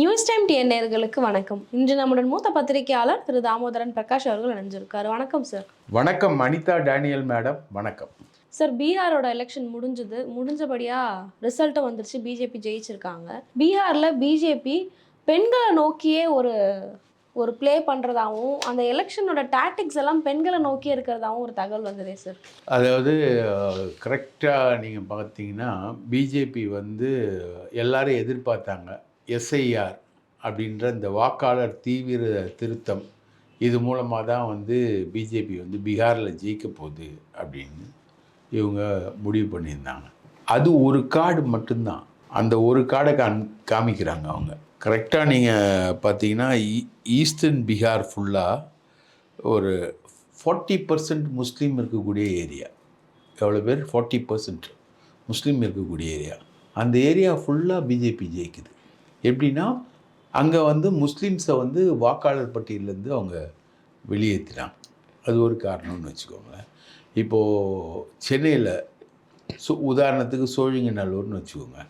News time TN வணக்கம். இன்று நம்முடன் மூத்த பத்திரிகையாளர் திரு தாமோதரன் பிரகாஷ் அவர்கள் இணைஞ்சிருக்காரு. வணக்கம் சார் வணக்கம் அனிதா டேனியல் மேடம். வணக்கம். சார் பீகாரோட எலெக்ஷன் முடிஞ்சது. முடிஞ்சபடியா ரிசல்ட்டும் வந்துருச்சு. பிஜேபி ஜெயிச்சிருக்காங்க. பீகார்ல பிஜேபி பெண்களை நோக்கியே ஒரு ஒரு ப்ளே பண்ணுறதாவும் அந்த எலெக்ஷனோட டாக்டிக்ஸ் எல்லாம் பெண்களை நோக்கி இருக்கிறதாவும் ஒரு தகவல் வந்ததே சார் அதாவது கரெக்டாக நீங்கள் பார்த்தீங்கன்னா பிஜேபி வந்து எல்லாரும் எதிர்பார்த்தாங்க. எஸ்ஐஆர் அப்படின்ற இந்த வாக்காளர் தீவிர திருத்தம் இது மூலமாக தான் வந்து பிஜேபி வந்து பீகாரில் ஜெயிக்க போகுது அப்படின்னு இவங்க முடிவு பண்ணியிருந்தாங்க. அது ஒரு கார்டு மட்டும்தான். அந்த ஒரு கார்டை காம் காமிக்கிறாங்க அவங்க. கரெக்டாக நீங்கள் பார்த்தீங்கன்னா ஈஸ்டர்ன் பீகார் ஃபுல்லாக ஒரு ஃபார்ட்டி பர்சன்ட் முஸ்லீம் இருக்கக்கூடிய ஏரியா. எவ்வளோ பேர்? ஃபார்ட்டி பர்சன்ட் முஸ்லீம் இருக்கக்கூடிய ஏரியா. அந்த ஏரியா ஃபுல்லாக பிஜேபி ஜெயிக்குது. எப்படின்னா அங்கே வந்து முஸ்லீம்ஸை வந்து வாக்காளர் பட்டியலேருந்து அவங்க வெளியேற்றினாங்க அது ஒரு காரணம்னு வச்சுக்கோங்களேன். இப்போது சென்னையில் சு உதாரணத்துக்கு சோழிங்கநல்லூர்னு வச்சுக்கோங்க.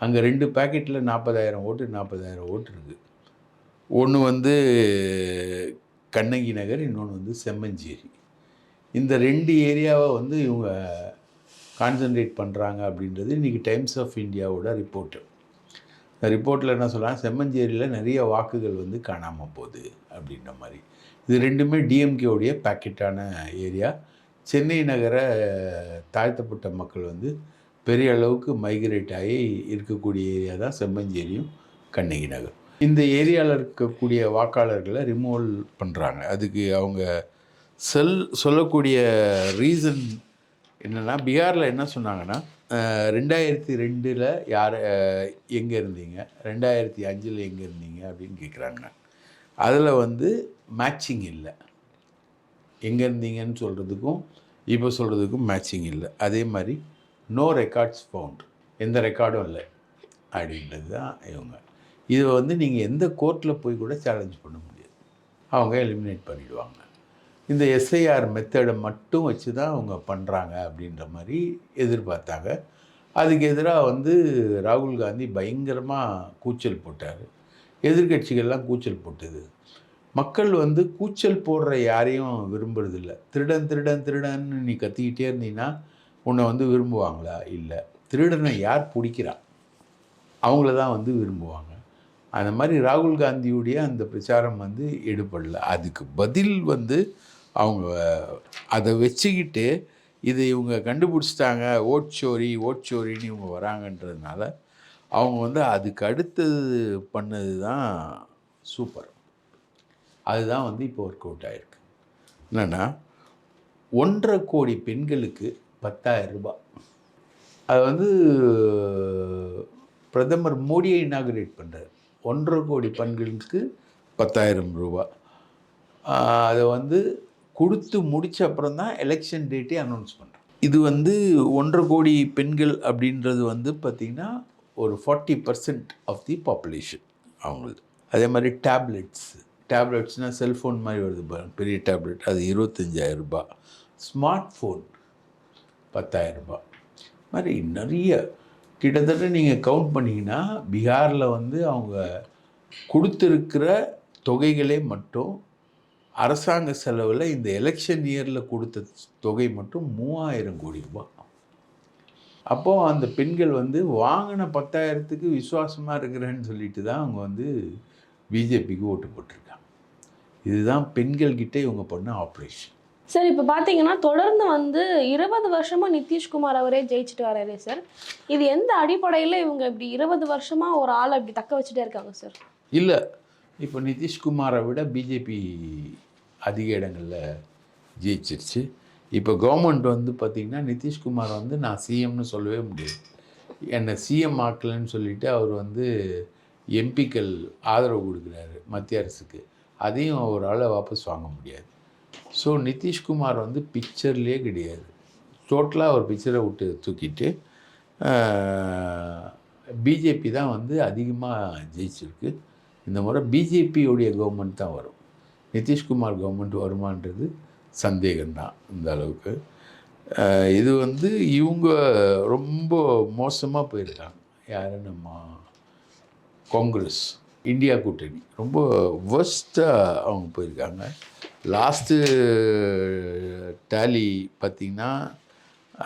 அங்கே ரெண்டு பேக்கெட்டில் நாற்பதாயிரம் ஓட்டு நாற்பதாயிரம் ஓட்டு இருக்குது ஒன்று வந்து கண்ணகி நகர் இன்னொன்று வந்து செம்மஞ்சேரி. இந்த ரெண்டு ஏரியாவை வந்து இவங்க கான்சென்ட்ரேட் பண்ணுறாங்க அப்படின்றது இன்றைக்கி டைம்ஸ் ஆஃப் இந்தியாவோட ரிப்போர்ட்டு ரிப்போர்ட்டில் என்ன சொல்கிறாங்க செம்மஞ்சேரியில் நிறைய வாக்குகள் வந்து காணாமல் போகுது அப்படின்ற மாதிரி. இது ரெண்டுமே டிஎம்கேவுடைய பேக்கெட்டான ஏரியா. சென்னை நகர தாழ்த்தப்பட்ட மக்கள் வந்து பெரிய அளவுக்கு மைக்ரேட் ஆகி இருக்கக்கூடிய ஏரியா தான் செம்மஞ்சேரியும் கண்ணகி நகர். இந்த ஏரியாவில் இருக்கக்கூடிய வாக்காளர்களை ரிமூவல் பண்ணுறாங்க அதுக்கு அவங்க செல் சொல்லக்கூடிய ரீசன் என்னென்னா பீகாரில் என்ன சொன்னாங்கன்னா ரெண்டாயிரத்தி ரெண்டில் யார் எங்கே இருந்தீங்க? ரெண்டாயிரத்தி அஞ்சில் எங்கே இருந்தீங்க அப்படின்னு கேட்குறாங்க. அதில் வந்து மேட்சிங் இல்லை. எங்கே இருந்தீங்கன்னு சொல்கிறதுக்கும் இப்போ சொல்கிறதுக்கும் மேட்சிங் இல்லை. அதே மாதிரி நோ ரெக்கார்ட்ஸ் ஃபவுண்ட் எந்த ரெக்கார்டும் இல்லை. அப்படின்றது தான் இவங்க. இதை வந்து நீங்கள் எந்த கோர்ட்டில் போய் கூட சேலஞ்ச் பண்ண முடியாது. அவங்க எலிமினேட் பண்ணிவிடுவாங்க இந்த எஸ்ஐஆர் மெத்தடை மட்டும் வச்சு தான் அவங்க பண்ணுறாங்க அப்படின்ற மாதிரி எதிர்பார்த்தாங்க. அதுக்கு எதிராக வந்து ராகுல் காந்தி பயங்கரமாக கூச்சல் போட்டார். எதிர்க்கட்சிகள்லாம் கூச்சல் போட்டது. மக்கள் வந்து கூச்சல் போடுற யாரையும் விரும்புறதில்ல. திருடன் திருடன் திருடன்னு நீ கத்திக்கிட்டே இருந்தீங்கன்னா உன்னை வந்து விரும்புவாங்களா? இல்லை. திருடனை யார் பிடிக்கிறான் அவங்கள தான் வந்து விரும்புவாங்க. அந்த மாதிரி ராகுல் காந்தியுடைய அந்த பிரச்சாரம் வந்து எடுபடல. அதுக்கு பதில் வந்து அவங்க அதை வச்சுக்கிட்டு இதை இவங்க கண்டுபிடிச்சிட்டாங்க ஓட்சோரி ஓட்சோரின்னு இவங்க வராங்கன்றதுனால அவங்க வந்து அதுக்கு அடுத்தது பண்ணது தான் சூப்பர். அதுதான் வந்து இப்போ ஒர்க் அவுட் ஆகிருக்கு என்னென்னா ஒன்றரை கோடி பெண்களுக்கு பத்தாயிரம் ரூபாய். அது வந்து பிரதமர் மோடியை இனாகரேட் பண்ணுறார் ஒன்றரை கோடி பெண்களுக்கு பத்தாயிரம் ரூபாய். அதை வந்து கொடுத்து முடித்த அப்புறம் தான் எலெக்ஷன் டேட்டே அனௌன்ஸ் பண்ணுறோம் இது வந்து ஒன்றரை கோடி பெண்கள் அப்படின்றது வந்து பார்த்திங்கன்னா ஒரு forty percent of the population அவங்களுக்கு அதே மாதிரி டேப்லெட்ஸ் டேப்லெட்ஸ்னால் செல்ஃபோன் மாதிரி வருது பெரிய டேப்லெட் அது இருபத்தஞ்சாயிரம் ரூபாய். ஸ்மார்ட் ஃபோன் பத்தாயிரம் ரூபாய். மாதிரி நிறைய. கிட்டத்தட்ட நீங்கள் கவுண்ட் பண்ணிங்கன்னா பீகாரில் வந்து அவங்க கொடுத்துருக்கிற தொகைகளே மட்டும் அரசாங்க செலவில் இந்த எலெக்ஷன் இயரில் கொடுத்த தொகை மட்டும் மூவாயிரம் கோடி ரூபாய். அப்போது அந்த பெண்கள் வந்து வாங்கின பத்தாயிரத்துக்கு விசுவாசமாக இருக்கிறேன்னு சொல்லிட்டு தான் அவங்க வந்து பிஜேபிக்கு ஓட்டு போட்டிருக்காங்க. இதுதான் பெண்கள்கிட்ட இவங்க பண்ண ஆப்ரேஷன் சார் இப்போ பார்த்தீங்கன்னா தொடர்ந்து வந்து இருபது வருஷமா நிதிஷ்குமார் அவரே ஜெயிச்சுட்டு வராரே சார். இது எந்த அடிப்படையில் இவங்க இப்படி இருபது வருஷமா ஒரு ஆளை இப்படி தக்க வச்சுட்டே இருக்காங்க சார்? இல்லை இப்போ நிதிஷ்குமாரை விட பிஜேபி அதிக இடங்களில் ஜெயிச்சிருச்சு. இப்போ கவர்மெண்ட் வந்து பார்த்திங்கன்னா நிதிஷ்குமார் வந்து நான் சிஎம்னு சொல்லவே முடியாது. என்னை சிஎம் ஆக்கலைன்னு சொல்லிவிட்டு அவர் வந்து எம்பிக்கள் ஆதரவு கொடுக்குறாரு மத்திய அரசுக்கு. அதையும் அவரால் வாபஸ் வாங்க முடியாது. ஸோ நிதிஷ்குமார் வந்து பிக்சர்லேயே கிடையாது. டோட்டலாக ஒரு பிக்சரை விட்டு தூக்கிட்டு பிஜேபி தான் வந்து அதிகமாக ஜெயிச்சிருக்கு. இந்த முறை பிஜேபியோடைய கவர்மெண்ட் தான் வரும். நிதிஷ்குமார் கவர்மெண்ட் வருமான்றது சந்தேகம்தான் இந்த அளவுக்கு. இது வந்து இவங்க ரொம்ப மோசமாக போயிருக்காங்க. யார்? நம்ம காங்கிரஸ் இந்தியா கூட்டணி. ரொம்ப வேர்ஸ்ட்டாக அவங்க போயிருக்காங்க. லாஸ்ட்டு டேலி பார்த்திங்கன்னா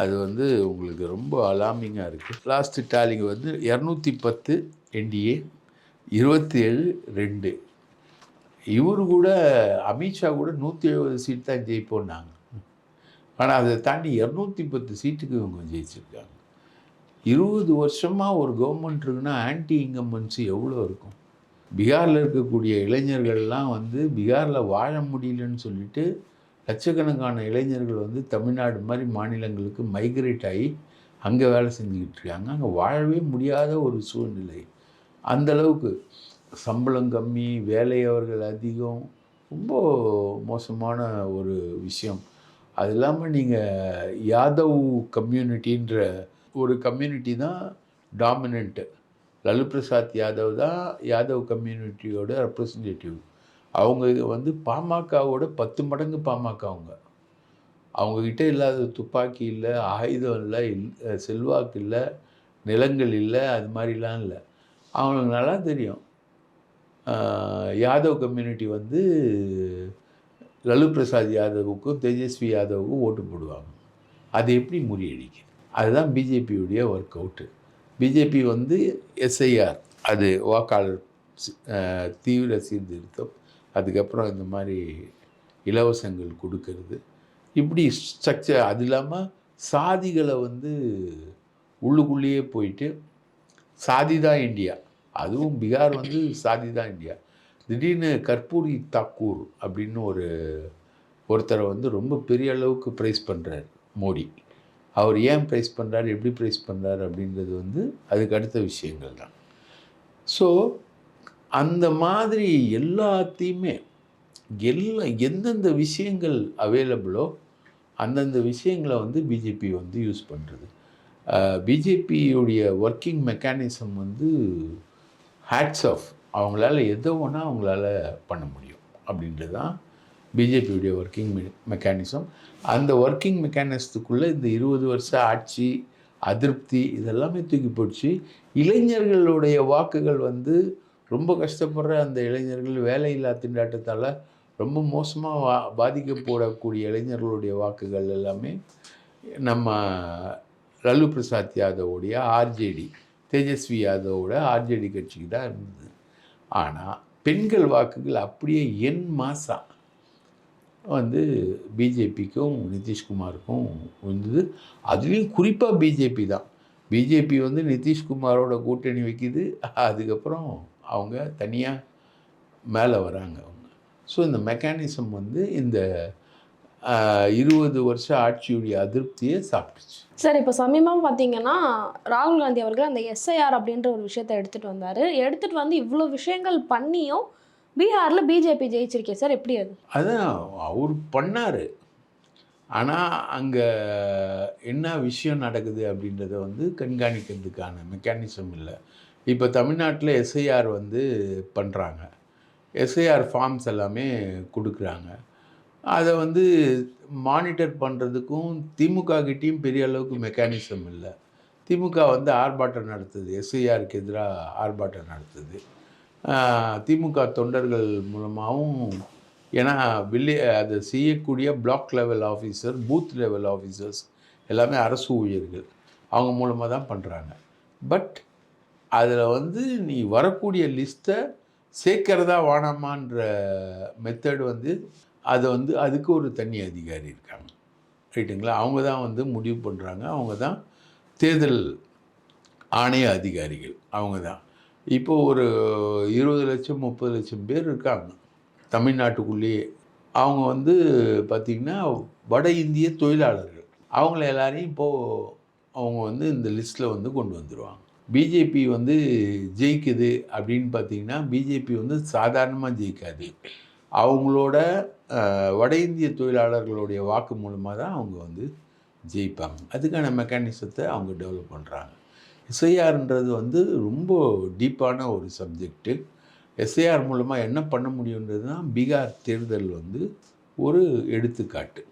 அது வந்து உங்களுக்கு ரொம்ப அலாமிங்காக இருக்குது லாஸ்ட்டு டேலிங்க வந்து இரநூத்தி பத்து என்டிஏ இருபத்தி ஏழு ரெண்டு. இவர் கூட அமித்ஷா கூட நூற்றி எழுபது சீட் தான் ஜெயிப்போன்னாங்க ஆனால் அதை தாண்டி இரநூத்தி பத்து சீட்டுக்கு இவங்க ஜெயிச்சிருக்காங்க. இருபது வருஷமாக ஒரு கவர்மெண்ட் இருக்குன்னா ஆன்டி இன்கம்பன்சி எவ்வளோ இருக்கும்? பீகாரில் இருக்கக்கூடிய இளைஞர்கள்லாம் வந்து பீகாரில் வாழ முடியலன்னு சொல்லிட்டு லட்சக்கணக்கான இளைஞர்கள் வந்து தமிழ்நாடு மாதிரி மாநிலங்களுக்கு மைக்ரேட் ஆகி அங்கே வேலை செஞ்சுக்கிட்டு இருக்காங்க. அங்கே வாழவே முடியாத ஒரு சூழ்நிலை. அந்த அளவுக்கு சம்பளம் கம்மி வேலையவர்கள் அதிகம். ரொம்ப மோசமான ஒரு விஷயம். அது இல்லாமல் நீங்கள் யாதவ் கம்யூனிட்டின்ற ஒரு கம்யூனிட்டி தான் டாமினண்ட்டு லலு பிரசாத் யாதவ் தான் யாதவ் கம்யூனிட்டியோட ரெப்ரசன்டேட்டிவ் அவங்க வந்து பாமகவோட பத்து மடங்கு பாமக அவங்க. அவங்கக்கிட்ட இல்லாத துப்பாக்கி இல்லை ஆயுதம் இல்லை இல் செல்வாக்கு இல்லை நிலங்கள் இல்லை அது மாதிரிலாம் இல்லை. அவங்களுக்கு நல்லா தெரியும். யாதவ் கம்யூனிட்டி வந்து லலு பிரசாத் யாதவுக்கும் தேஜஸ்வி யாதவுக்கும் ஓட்டு போடுவாங்க. அது எப்படி முறியடிக்கு அதுதான் பிஜேபியுடைய ஒர்க் அவுட்டு பிஜேபி வந்து எஸ்ஐஆர் அது வாக்காளர் தீவிர சீர்திருத்தம் அதுக்கப்புறம் இந்த மாதிரி இலவசங்கள் கொடுக்கறது. இப்படி ஸ்ட்ரக்சர் அது இல்லாமல் சாதிகளை வந்து உள்ளுக்குள்ளேயே போயிட்டு சாதி தான் இந்தியா. அதுவும் பீகார் வந்து சாதி தான் இந்தியா. திடீர்னு கற்பூரி தாக்கூர் அப்படின்னு ஒரு ஒருத்தரை வந்து ரொம்ப பெரிய அளவுக்கு ப்ரைஸ் பண்ணுறார் மோடி. அவர் ஏன் ப்ரைஸ் பண்ணுறாரு எப்படி ப்ரைஸ் பண்ணுறாரு அப்படின்றது வந்து அதுக்கு அடுத்த விஷயங்கள் தான். ஸோ அந்த மாதிரி எல்லாத்தையுமே எல்லா எந்தெந்த விஷயங்கள் அவைலபிளோ அந்தந்த விஷயங்களை வந்து பிஜேபி வந்து யூஸ் பண்ணுறது பிஜேபியுடைய ஒர்க்கிங் மெக்கானிசம் வந்து ஹேட்ஸ் ஆஃப் அவங்களால எதோ வேணா அவங்களால பண்ண முடியும். அப்படின்றது தான் பிஜேபியுடைய ஒர்க்கிங் மெக்கானிசம் அந்த ஒர்க்கிங் மெக்கானிசத்துக்குள்ளே இந்த இருபது வருஷ ஆட்சி அதிருப்தி இதெல்லாமே தூக்கி போடுச்சு இளைஞர்களுடைய வாக்குகள் வந்து ரொம்ப கஷ்டப்படுற அந்த இளைஞர்கள் வேலையில்லா திண்டாட்டத்தால் ரொம்ப மோசமாக வா பாதிக்கப்படக்கூடிய இளைஞர்களுடைய வாக்குகள் எல்லாமே நம்ம லல்லு பிரசாத் யாதவோடைய ஆர்ஜேடி தேஜஸ்வி யாதவோட ஆர்ஜேடி கட்சிக்கு தான் இருந்தது. ஆனால் பெண்கள் வாக்குகள் அப்படியே என் மாதம் வந்து பிஜேபிக்கும் நிதிஷ்குமாருக்கும் வந்தது அதுலேயும் குறிப்பாக பிஜேபி தான். பிஜேபி வந்து நிதிஷ்குமாரோட கூட்டணி வைக்குது. அதுக்கப்புறம் அவங்க தனியாக மேலே வராங்க அவங்க. ஸோ இந்த மெக்கானிசம் வந்து இந்த இருபது வருஷம் ஆட்சியுடைய அதிருப்தியை சாப்பிட்டுச்சு. சார் இப்போ சமீபமாக பார்த்தீங்கன்னா ராகுல் காந்தி அவர்கள் அந்த எஸ்ஐஆர் அப்படின்ற ஒரு விஷயத்தை எடுத்துகிட்டு வந்தார். எடுத்துகிட்டு வந்து இவ்வளோ விஷயங்கள் பண்ணியும் பீகாரில் பிஜேபி ஜெயிச்சிருக்கே சார். எப்படி அது? அதான் அவர் பண்ணார். ஆனால் அங்கே என்ன விஷயம் நடக்குது அப்படின்றத வந்து கண்காணிக்கிறதுக்கான மெக்கானிசம் இல்லை. இப்போ தமிழ்நாட்டில் எஸ்ஐஆர் வந்து பண்ணுறாங்க எஸ்ஐஆர் ஃபார்ம்ஸ் எல்லாமே கொடுக்குறாங்க. அதை வந்து மானிட்டர் பண்ணுறதுக்கும் திமுக கிட்டேயும் பெரிய அளவுக்கு மெக்கானிசம் இல்லை. திமுக வந்து ஆர்ப்பாட்டம் நடத்துது. எஸ்ஐஆருக்கு எதிராக ஆர்ப்பாட்டம் நடத்துது. திமுக தொண்டர்கள் மூலமாகவும் ஏன்னா வில்லே அதை செய்யக்கூடிய block level officer booth level officers எல்லாமே அரசு ஊழியர்கள். அவங்க மூலமாக தான் பண்ணுறாங்க பட் அதில் வந்து நீ வரக்கூடிய லிஸ்ட்டை சேர்க்கிறதா வேணாமான்ற மெத்தட் வந்து அதை வந்து அதுக்கு ஒரு தனி அதிகாரி இருக்காங்க. ரைட்டுங்களா? அவங்க தான் வந்து முடிவு பண்ணுறாங்க அவங்க தான் தேர்தல் ஆணைய அதிகாரிகள். அவங்க தான். இப்போ ஒரு இருபது லட்சம் முப்பது லட்சம் பேர் இருக்காங்க. தமிழ்நாட்டுக்குள்ளேயே. அவங்க வந்து பார்த்திங்கன்னா வட இந்திய தொழிலாளர்கள். அவங்கள எல்லாரையும் இப்போது அவங்க வந்து இந்த லிஸ்ட்டில் வந்து கொண்டு வந்துடுவாங்க பிஜேபி வந்து ஜெயிக்குது அப்படின்னு பார்த்தீங்கன்னா பிஜேபி வந்து சாதாரணமாக ஜெயிக்காது. அவங்களோட வட இந்திய தொழிலாளர்களுடைய வாக்கு மூலமாக தான் அவங்க வந்து ஜெயிப்பாங்க. அதுக்கான மெக்கானிசத்தை அவங்க டெவலப் பண்ணுறாங்க எஸ்ஐஆர்ன்றது வந்து ரொம்ப டீப்பான ஒரு சப்ஜெக்ட்டு எஸ்ஐஆர் மூலமாக என்ன பண்ண முடியுன்றது தான் பீகார் தேர்தல் வந்து ஒரு எடுத்துக்காட்டு.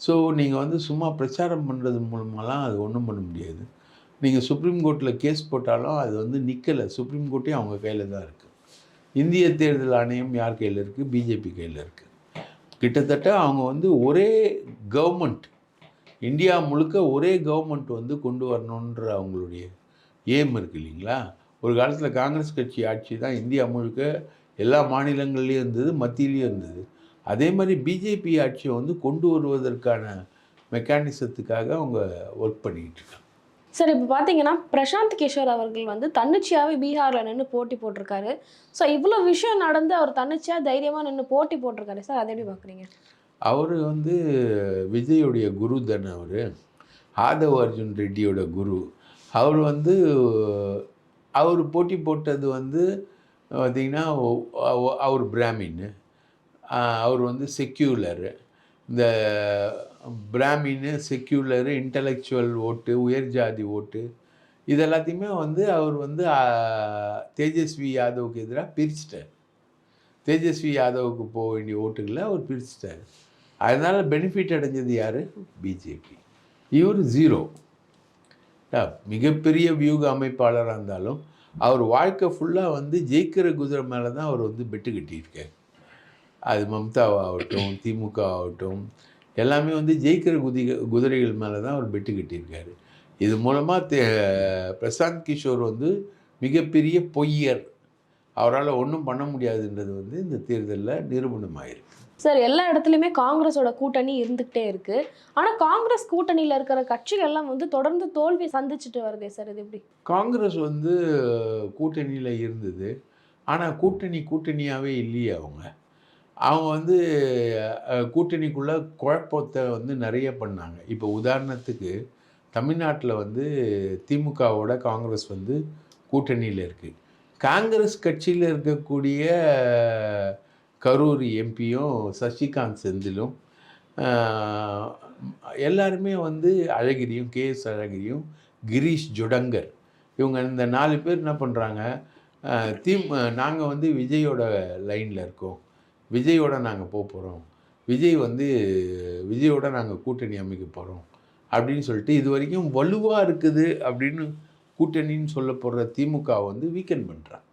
ஸோ நீங்கள் வந்து சும்மா பிரச்சாரம் பண்ணுறது மூலமாலாம் அது ஒன்றும் பண்ண முடியாது. நீங்கள் சுப்ரீம் கோர்ட்டில் கேஸ் போட்டாலும் அது வந்து நிற்கலை சுப்ரீம் கோர்ட்டே அவங்க கையில் தான் இருக்குது இந்திய தேர்தல் ஆணையம் யார் கையில் இருக்குது பிஜேபி கையில் இருக்குது கிட்டத்தட்ட அவங்க வந்து ஒரே கவர்மெண்ட் இந்தியா முழுக்க ஒரே கவர்மெண்ட் வந்து கொண்டு வரணுன்ற அவங்களுடைய ஏம் இருக்குது இல்லைங்களா? ஒரு காலத்தில் காங்கிரஸ் கட்சி ஆட்சி தான் இந்தியா முழுக்க எல்லா மாநிலங்கள்லேயும் இருந்தது மத்தியிலையும் இருந்தது. அதே மாதிரி பிஜேபி ஆட்சியை வந்து கொண்டு வருவதற்கான மெக்கானிசத்துக்காக அவங்க ஒர்க் பண்ணிக்கிட்டு இருக்காங்க. சார் இப்போ பார்த்தீங்கன்னா பிரசாந்த் கிஷோர் அவர்கள் வந்து தன்னிச்சையாகவே பீகாரில் நின்று போட்டி போட்டிருக்காரு. ஸோ இவ்வளோ விஷயம் நடந்து அவர் தன்னிச்சையாக தைரியமாக நின்று போட்டி போட்டிருக்காரு. சார் அதை எப்படி பார்க்குறீங்க அவர் வந்து விஜயுடைய குரு தானே அவர். ஆதவ் அர்ஜுன் ரெட்டியோட குரு. அவர் வந்து அவர் போட்டி போட்டது வந்து பார்த்திங்கன்னா அவர் பிராமின் அவர் வந்து செக்யூலரு. இந்த பிராமின்னு செக்யூலரு இன்டலெக்சுவல் ஓட்டு உயர் ஜாதி ஓட்டு இது எல்லாத்தையுமே வந்து அவர் வந்து தேஜஸ்வி யாதவுக்கு எதிராக பிரிச்சிட்டார். தேஜஸ்வி யாதவுக்கு போக வேண்டிய ஓட்டுகளை அவர் பிரிச்சிட்டார். அதனால் பெனிஃபிட் அடைஞ்சது யார்? பிஜேபி இவர் ஜீரோ மிகப்பெரிய வியூக அமைப்பாளராக இருந்தாலும் அவர் வாழ்க்கை ஃபுல்லாக வந்து ஜெயிக்கிற குதிரை மேலே தான் அவர் வந்து பெட்டு கட்டியிருக்கார். அது மம்தாவாகட்டும் திமுக ஆகட்டும் எல்லாமே வந்து ஜெயிக்கிற குதி குதிரைகள் மேலே தான் அவர் பெட்டு கட்டியிருக்காரு. இது மூலமாக தே பிரசாந்த் கிஷோர் வந்து மிகப்பெரிய பொய்யர். அவரால் ஒன்றும் பண்ண முடியாதுன்றது வந்து இந்த தேர்தலில் நிரூபணமாயிருக்கு. சார் எல்லா இடத்துலையுமே காங்கிரஸோட கூட்டணி இருந்துகிட்டே இருக்கு. ஆனால் காங்கிரஸ் கூட்டணியில் இருக்கிற கட்சிகள் எல்லாம் வந்து தொடர்ந்து தோல்வி சந்திச்சுட்டு வருதே சார் இது எப்படி? காங்கிரஸ் வந்து கூட்டணியில் இருந்தது. ஆனால் கூட்டணி கூட்டணியாகவே இல்லையே அவங்க. அவங்க வந்து கூட்டணிக்குள்ளே குழப்பத்தை வந்து நிறைய பண்ணாங்க. இப்போ உதாரணத்துக்கு தமிழ்நாட்டில் வந்து திமுகவோட காங்கிரஸ் வந்து கூட்டணியில் இருக்குது காங்கிரஸ் கட்சியில் இருக்கக்கூடிய கரூர் எம்பியும் சசிகாந்த் செந்திலும் எல்லாருமே வந்து அழகிரியும் கே எஸ் அழகிரியும் கிரீஷ் ஜுடங்கர். இவங்க இந்த நாலு பேர் என்ன பண்ணுறாங்க தீம் நாங்கள் வந்து விஜயோட லைனில் இருக்கோம். விஜயோட நாங்கள் போக போகிறோம் விஜய் வந்து விஜயோட நாங்கள் கூட்டணி அமைக்க போகிறோம் அப்படின்னு சொல்லிட்டு இது வரைக்கும் வலுவாக இருக்குது அப்படின்னு கூட்டணின்னு சொல்ல போகிற திமுக வந்து வீக்கெண்ட் பண்ணுறாங்க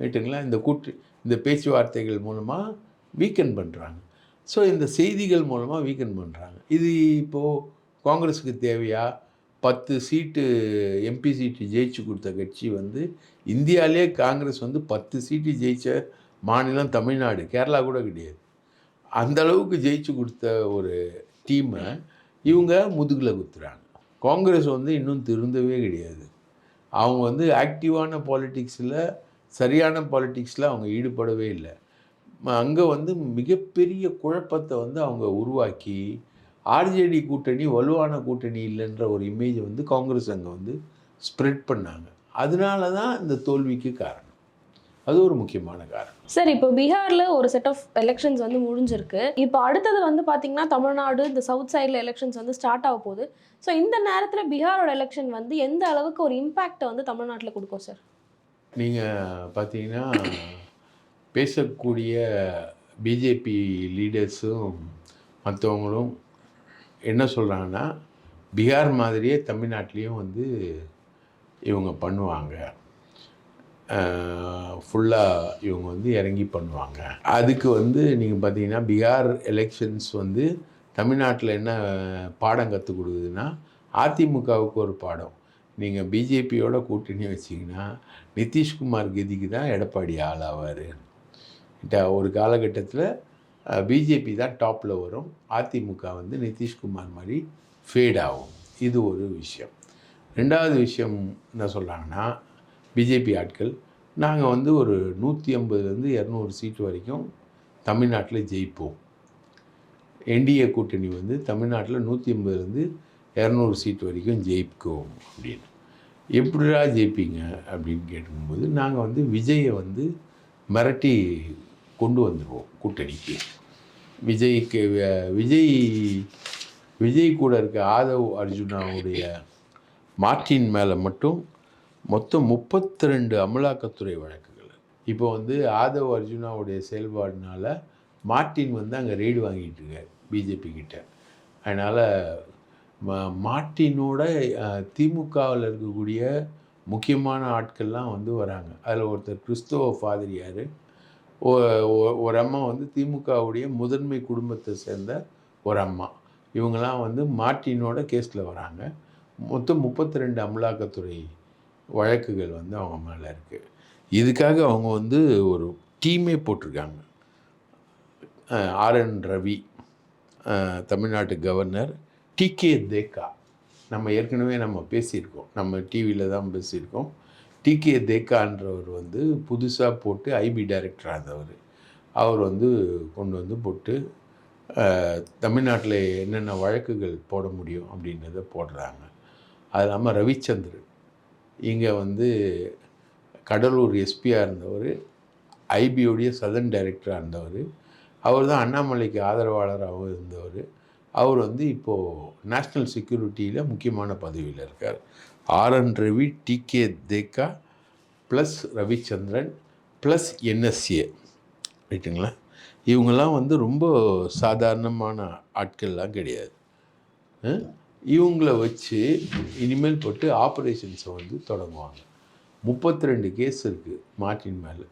ரைட்டுங்களா இந்த கூட்டு இந்த பேச்சுவார்த்தைகள் மூலமாக வீக்கெண்ட் பண்ணுறாங்க ஸோ இந்த செய்திகள் மூலமாக வீக்கெண்ட் பண்ணுறாங்க இது இப்போது காங்கிரஸுக்கு தேவையா? பத்து சீட்டு எம்பி சீட்டு ஜெயிச்சு கொடுத்த கட்சி வந்து இந்தியாவிலே காங்கிரஸ் வந்து பத்து சீட்டு ஜெயிச்ச மாநிலம் தமிழ்நாடு கேரளா கூட கிடையாது. அந்த அளவுக்கு ஜெயிச்சு கொடுத்த ஒரு டீமை இவங்க முதுகில் குத்துறாங்க. காங்கிரஸ் வந்து இன்னும் திருந்தவே கிடையாது. அவங்க வந்து ஆக்டிவான பாலிட்டிக்ஸில் சரியான பாலிட்டிக்ஸில் அவங்க ஈடுபடவே இல்லை. அங்கே வந்து மிகப்பெரிய குழப்பத்தை வந்து அவங்க உருவாக்கி ஆர்ஜேடி கூட்டணி வலுவான கூட்டணி இல்லைன்ற ஒரு இமேஜை வந்து காங்கிரஸ் அங்கே வந்து ஸ்ப்ரெட் பண்ணாங்க. அதனால தான் இந்த தோல்விக்கு காரணம். அது ஒரு முக்கியமான காரணம். சார் இப்போ பீகார்ல ஒரு செட் ஆஃப் எலெக்ஷன்ஸ் வந்து முடிஞ்சிருக்கு. இப்போ அடுத்தது வந்து பாத்தீங்கன்னா தமிழ்நாடு இந்த சவுத் சைடில் எலெக்ஷன்ஸ் வந்து ஸ்டார்ட் ஆக போகுது. ஸோ இந்த நேரத்தில் பீகாரோட எலெக்ஷன் வந்து எந்த அளவுக்கு ஒரு இம்பாக்டை வந்து தமிழ்நாட்டில் கொடுக்கும் சார் நீங்கள் பார்த்தீங்கன்னா பேசக்கூடிய பிஜேபி லீடர்ஸும் மற்றவங்களும் என்ன சொல்கிறாங்கன்னா பீகார் மாதிரியே தமிழ்நாட்டிலையும் வந்து இவங்க பண்ணுவாங்க. ஃபுல்லாக இவங்க வந்து இறங்கி பண்ணுவாங்க. அதுக்கு வந்து நீங்கள் பார்த்தீங்கன்னா பீகார் எலெக்ஷன்ஸ் வந்து தமிழ்நாட்டில் என்ன பாடம் கற்றுக் கொடுக்குதுன்னா அதிமுகவுக்கு ஒரு பாடம். நீங்கள் பிஜேபியோட கூட்டணி வச்சிங்கன்னா நிதிஷ்குமார் கதிக்கு தான் எடப்பாடி ஆளாவார். ஒரு காலகட்டத்தில் பிஜேபி தான் டாப்பில் வரும். அதிமுக வந்து நிதிஷ்குமார் மாதிரி ஃபேட் ஆகும். இது ஒரு விஷயம். ரெண்டாவது விஷயம் என்ன சொல்கிறாங்கன்னா பிஜேபி ஆட்கள். நாங்கள் வந்து ஒரு நூற்றி ஐம்பதுலேருந்து இரநூறு சீட்டு வரைக்கும் தமிழ்நாட்டில் ஜெயிப்போம். என்டிஏ கூட்டணி வந்து தமிழ்நாட்டில் நூற்றி ஐம்பதுலேருந்து இரநூறு சீட்டு வரைக்கும் ஜெயிக்கும் அப்படின்னு. எப்படிடா ஜெயிப்பீங்க அப்படின்னு கேட்கும்போது நாங்கள் வந்து விஜயை வந்து மிரட்டி கொண்டு வந்துடுவோம் கூட்டணிக்கு. விஜய்க்கு விஜய் விஜய் கூட இருக்க ஆதவ் அர்ஜுனாவுடைய மார்ட்டின் மேலே மட்டும் மொத்தம் முப்பத்தி ரெண்டு அமலாக்கத்துறை வழக்குகள். இப்போ வந்து ஆதவ் அர்ஜுனாவுடைய செயல்பாடுனால மார்ட்டின் வந்து அங்கே ரெய்டு வாங்கிட்டு இருக்கார் பிஜேபி கிட்ட. அதனால் மார்ட்டினோட திமுகவில் இருக்கக்கூடிய முக்கியமான ஆட்கள்லாம் வந்து வராங்க. அதில் ஒருத்தர் கிறிஸ்துவ ஃபாதிரியார் ஒரு அம்மா வந்து திமுகவுடைய முதன்மை குடும்பத்தை சேர்ந்த ஒரு அம்மா இவங்கெல்லாம் வந்து மார்ட்டினோட கேஸில் வராங்க. மொத்தம் முப்பத்தி ரெண்டு அமலாக்கத்துறை வழக்குகள் வந்து அவங்க மேலே இருக்குது இதுக்காக அவங்க வந்து ஒரு டீமே போட்டிருக்காங்க. ஆர்என் ரவி தமிழ்நாட்டு கவர்னர் டிகே தேக்கா நம்ம ஏற்கனவே நம்ம பேசியிருக்கோம். நம்ம டிவியில் தான் பேசியிருக்கோம். டிகே தேக்கான்றவர் வந்து புதுசாக போட்டு ஐபி டைரக்டர் ஆனவர். அவர் வந்து கொண்டு வந்து போட்டு தமிழ்நாட்டில் என்னென்ன வழக்குகள் போட முடியும் அப்படின்றத போடுறாங்க. அது இல்லாமல் ரவிச்சந்திரன். இங்கே வந்து கடலூர் எஸ்பியாக இருந்தவர் ஐபியோடைய சதன் டைரக்டராக இருந்தவர் அவர் தான் அண்ணாமலைக்கு ஆதரவாளராகவும் இருந்தவர். அவர் வந்து இப்போது நேஷ்னல் செக்யூரிட்டியில் முக்கியமான பதவியில் இருக்கார். RN Ravi DK Deka plus Ravichandran plus NSA ரைட்டுங்களா இவங்கெல்லாம் வந்து ரொம்ப சாதாரணமான ஆட்கள்லாம் கிடையாது. இவங்கள வச்சு இனிமேல் போட்டு ஆப்ரேஷன்ஸை வந்து தொடங்குவாங்க. முப்பத்தி ரெண்டு கேஸ் இருக்குது மார்ட்டின் மேலே.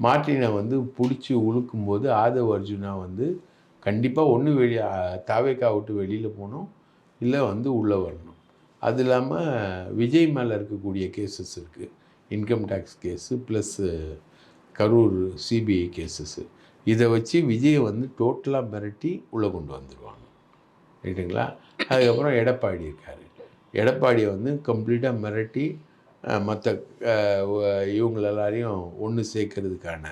மார்ட்டினை வந்து பிடிச்சி உழுக்கும்போது ஆதவ் அர்ஜுனா வந்து கண்டிப்பாக ஒன்று வெளியே தாவேக்கா விட்டு வெளியில் போகணும் இல்லை வந்து உள்ளே வரணும். அது இல்லாமல் விஜய் மேலே இருக்கக்கூடிய கேசஸ் இருக்குது income tax case plus Karur CBI cases இதை வச்சு விஜயை வந்து டோட்டலாக மிரட்டி உள்ளே கொண்டு வந்துடுவாங்க ரைட்டுங்களா அதுக்கப்புறம் எடப்பாடி இருக்கார். எடப்பாடியை வந்து கம்ப்ளீட்டாக மிரட்டி மற்ற இவங்கள எல்லாரையும் ஒன்று சேர்க்கறதுக்கான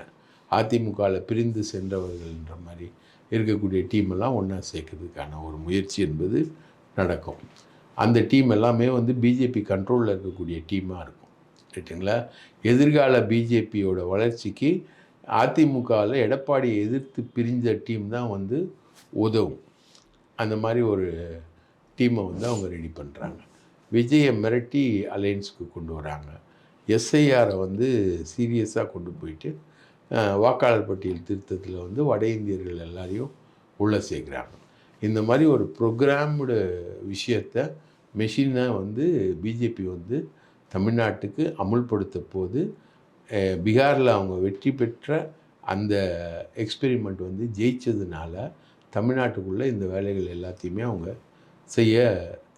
அதிமுகவில் பிரிந்து சென்றவர்கள்ன்ற மாதிரி இருக்கக்கூடிய டீம் எல்லாம் ஒன்றா சேர்க்கறதுக்கான ஒரு முயற்சி என்பது நடக்கும். அந்த டீம் எல்லாமே வந்து பிஜேபி கண்ட்ரோலில் இருக்கக்கூடிய டீமாக இருக்கும். ரைட்டுங்களா எதிர்கால பிஜேபியோட வளர்ச்சிக்கு அதிமுகவில் எடப்பாடியை எதிர்த்து பிரிஞ்ச டீம் தான் வந்து உதவும். அந்த மாதிரி ஒரு டீமை வந்து அவங்க ரெடி பண்ணுறாங்க விஜயை மிரட்டி அலையன்ஸுக்கு கொண்டு வராங்க. எஸ்ஐஆரை வந்து சீரியஸாக கொண்டு போயிட்டு வாக்காளர் பட்டியல் திருத்தத்தில் வந்து வட இந்தியர்கள் எல்லாரையும் உள்ளே சேர்க்குறாங்க. இந்த மாதிரி ஒரு ப்ரோக்ராம்டு விஷயத்தை மெஷினை வந்து பிஜேபி வந்து தமிழ்நாட்டுக்கு அமுல்படுத்த போது பீகாரில் அவங்க வெற்றி பெற்ற அந்த எக்ஸ்பெரிமெண்ட் வந்து ஜெயிச்சதுனால தமிழ்நாட்டுக்குள்ளே இந்த வேலைகள் எல்லாத்தையுமே அவங்க செய்ய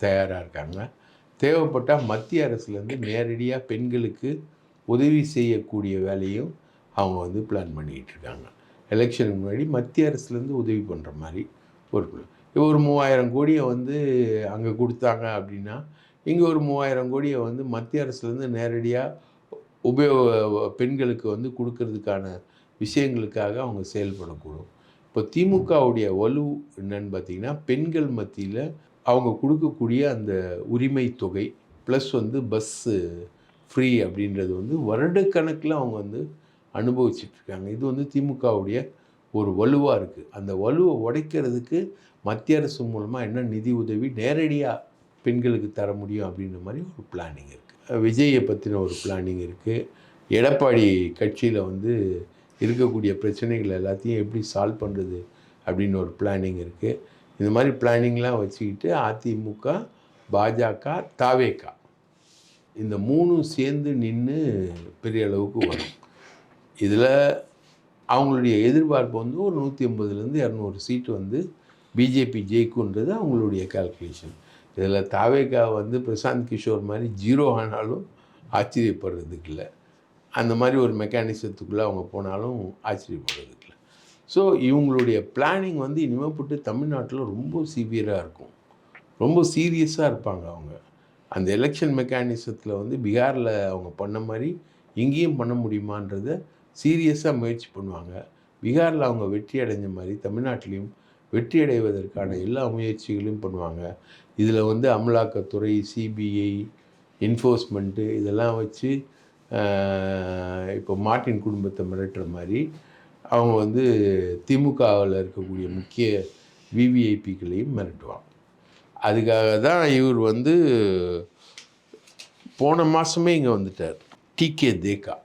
தயாராக இருக்காங்க. தேவைப்பட்டால் மத்திய அரசுலேருந்து நேரடியாக பெண்களுக்கு உதவி செய்யக்கூடிய வேலையும் அவங்க வந்து பிளான் பண்ணிக்கிட்டு இருக்காங்க. எலெக்ஷனுக்கு முன்னாடி மத்திய அரசுலேருந்து உதவி பண்ணுற மாதிரி ஒரு இப்போ ஒரு மூவாயிரம் கோடியை வந்து அங்கே கொடுத்தாங்க அப்படின்னா இங்கே ஒரு மூவாயிரம் கோடியை வந்து மத்திய அரசுலேருந்து நேரடியாக உபயோக பெண்களுக்கு வந்து கொடுக்கறதுக்கான விஷயங்களுக்காக அவங்க செயல்படக்கூடும். இப்போ திமுகவுடைய வலு என்னன்னு பார்த்தீங்கன்னா பெண்கள் மத்தியில் அவங்க கொடுக்கக்கூடிய அந்த உரிமை தொகை ப்ளஸ் வந்து பஸ்ஸு ஃப்ரீ அப்படின்றது வந்து வருடக்கணக்கில் அவங்க வந்து அனுபவிச்சிட்ருக்காங்க இது வந்து திமுகவுடைய ஒரு வலுவாக இருக்குது அந்த வலுவை உடைக்கிறதுக்கு மத்திய அரசு மூலமாக என்ன நிதி உதவி நேரடியாக பெண்களுக்கு தர முடியும் அப்படின்ற மாதிரி ஒரு பிளானிங் இருக்குது விஜயை பற்றின ஒரு பிளானிங் இருக்குது எடப்பாடி கட்சியில் வந்து இருக்கக்கூடிய பிரச்சனைகள் எல்லாத்தையும் எப்படி சால்வ் பண்ணுறது அப்படின்னு ஒரு பிளானிங் இருக்குது இந்த மாதிரி பிளானிங்லாம் வச்சுக்கிட்டு அதிமுக பாஜக தாவேக்கா. இந்த மூணும் சேர்ந்து நின்று பெரிய அளவுக்கு வரும். இதில் அவங்களுடைய எதிர்பார்ப்பு வந்து ஒரு நூற்றி ஐம்பதுலேருந்து இரநூறு சீட்டு வந்து பிஜேபி ஜெயிக்குன்றது அவங்களுடைய கால்குலேஷன் இதில் தாவேக்கா வந்து பிரசாந்த் கிஷோர் மாதிரி ஜீரோ ஆனாலும் ஆச்சரியப்படுறதுக்கு இல்லை. அந்த மாதிரி ஒரு மெக்கானிசத்துக்குள்ளே அவங்க போனாலும் ஆச்சரியப்படுறதுக்கு இல்லை. ஸோ இவங்களுடைய பிளானிங் வந்து இனிமேப்பட்டு தமிழ்நாட்டில் ரொம்ப சிவியராக இருக்கும். ரொம்ப சீரியஸாக இருப்பாங்க அவங்க. அந்த எலெக்ஷன் மெக்கானிசத்தில் வந்து பீகாரில் அவங்க பண்ண மாதிரி இங்கேயும் பண்ண முடியுமான்றதை சீரியஸாக முயற்சி பண்ணுவாங்க. பீகாரில் அவங்க வெற்றி அடைஞ்ச மாதிரி தமிழ்நாட்டிலையும் வெற்றி அடைவதற்கான எல்லா முயற்சிகளையும் பண்ணுவாங்க. இதில் வந்து அமலாக்கத்துறை சிபிஐ என்ஃபோர்ஸ்மெண்ட்டு இதெல்லாம் வச்சு இப்போ மார்ட்டின் குடும்பத்தை மிரட்டுற மாதிரி அவங்க வந்து திமுகவில் இருக்கக்கூடிய முக்கிய விவிஐபிக்களையும் மிரட்டுவாங்க. அதுக்காக தான் இவர் வந்து போன மாதமே இங்கே வந்துட்டார். டிகே தேக்கா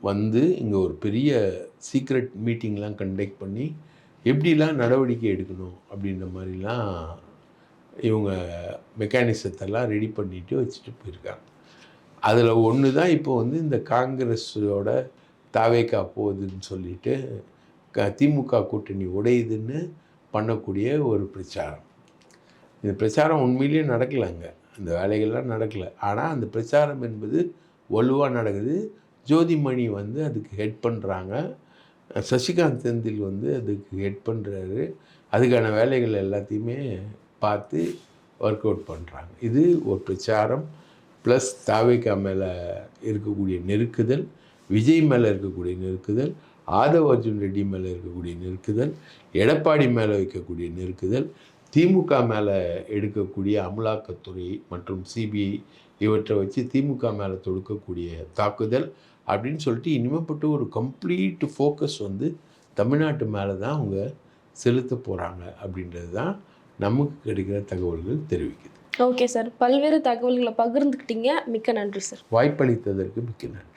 வந்து இங்கே ஒரு பெரிய சீக்ரெட் மீட்டிங்லாம் கண்டக்ட் பண்ணி எப்படிலாம் நடவடிக்கை எடுக்கணும் அப்படின்ற மாதிரிலாம் இவங்க மெக்கானிசத்தெல்லாம் ரெடி பண்ணிட்டு வச்சுட்டு போயிருக்காங்க. அதில் ஒன்று தான் இப்போ வந்து இந்த காங்கிரஸோட தாவேக்கா போகுதுன்னு சொல்லிட்டு க திமுக கூட்டணி உடையுதுன்னு பண்ணக்கூடிய ஒரு பிரச்சாரம். இந்த பிரச்சாரம் உண்மையிலேயே நடக்கலைங்க. அந்த வேலைகள்லாம் நடக்கலை. ஆனால் அந்த பிரச்சாரம் என்பது வலுவாக நடக்குது. ஜோதிமணி வந்து அதுக்கு ஹெட் பண்ணுறாங்க சசிகாந்த் செந்தில் வந்து அதுக்கு ஹெட் பண்ணுறாரு அதுக்கான வேலைகள் எல்லாத்தையுமே பார்த்து ஒர்க் அவுட் பண்ணுறாங்க இது ஒரு பிரச்சாரம். ப்ளஸ் தாவேக்கா மேலே இருக்கக்கூடிய நெருக்குதல் விஜய் மேலே இருக்கக்கூடிய நெருக்குதல் ஆதவ் அர்ஜுன் ரெட்டி மேலே இருக்கக்கூடிய நெருக்குதல் எடப்பாடி மேலே வைக்கக்கூடிய நெருக்குதல் திமுக மேலே எடுக்கக்கூடிய அமலாக்கத்துறை மற்றும் சிபிஐ இவற்றை வச்சு திமுக மேலே தொடுக்கக்கூடிய தாக்குதல் அப்படின்னு சொல்லிட்டு இனிமேப்பட்டு ஒரு கம்ப்ளீட் ஃபோக்கஸ் வந்து தமிழ்நாட்டு மேலே தான் அவங்க செலுத்த போகிறாங்க அப்படின்றது தான் நமக்கு கிடைக்கிற தகவல்கள் தெரிவிக்குது. ஓகே சார் பல்வேறு தகவல்களை பகிர்ந்துக்கிட்டீங்க. மிக்க நன்றி சார் வாய்ப்பளித்ததற்கு மிக்க நன்றி.